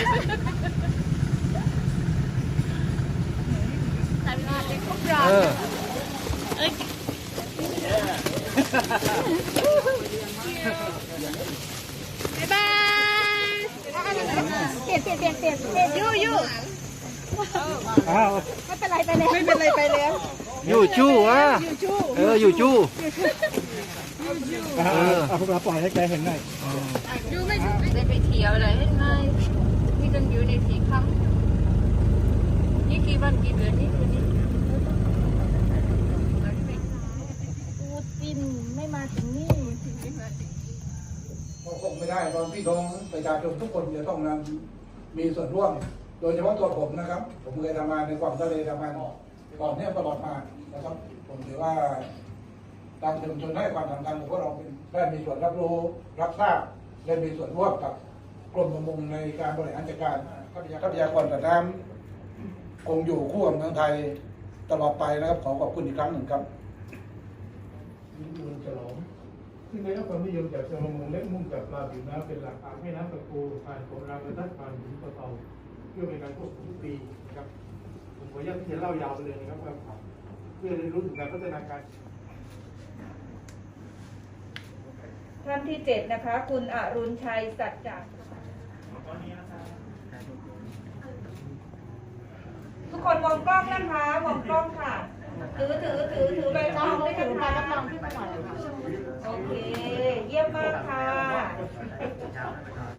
เบ๊ายบายเปลี่ยนเปลี่ยนเปลี่ยนปยนเปลี่ยนยูยูอไม่เป็นไรไปแล้วไม่เป็นไรไปแล้วอยู่ชู้อะเอออยู่ชู้เออเอาพวกเราปล่อยให้แกเห็นหน่อยดูไม่ไม่ได้ไปเที่ยวเลย ไม่มาถึงนี่คงไม่ได้ตอนพี่น้องประชาชนทุกคนจะต้องนำมีส่วนร่วม โดยเฉพาะตัวผมนะครับ ผมเคยทำงานในความทะเลทำงานก่อนเนี่ยตลอดมานะครับ ผมถือว่าทางชุมชนให้ความสำคัญกับพวกเราเป็นได้มีส่วนรับรู้รับทราบได้มีส่วนร่วมกับกรมประมงในการบริหารจัดการทรัพยากรทรัพยากรสัตว์น้ำคงอยู่คู่กับเมืองไทยตลอดไปนะครับขอขอบคุณอีกครั้งหนึ่งครับ นิยมฉลองซึ่งได้รับความนิยมจากชาวประมงและมุ่งจับปลาผิวน้ำเป็นหลักอางแม่น้ำตะโกผ่านโขงรามกระทัดผ่านหินปะเตาเพื่อเป็นการควบคุมทุกปีนะครับผมขออนุญาตที่จะเล่ายาวไปเลยนะครับว่าเพื่อเรียนรู้ถึงการพัฒนาการท่านที่เจ็ดนะคะ คุณอรุณชัยสัจจะทุกคนมองกล้องนะคะมองกล้องค่ะ ถือถือถือถือใบรับรองด้วยนะคะรับรองขึ้นมาหน่อยค่ะโอเค เยี่ยมมากค่ะ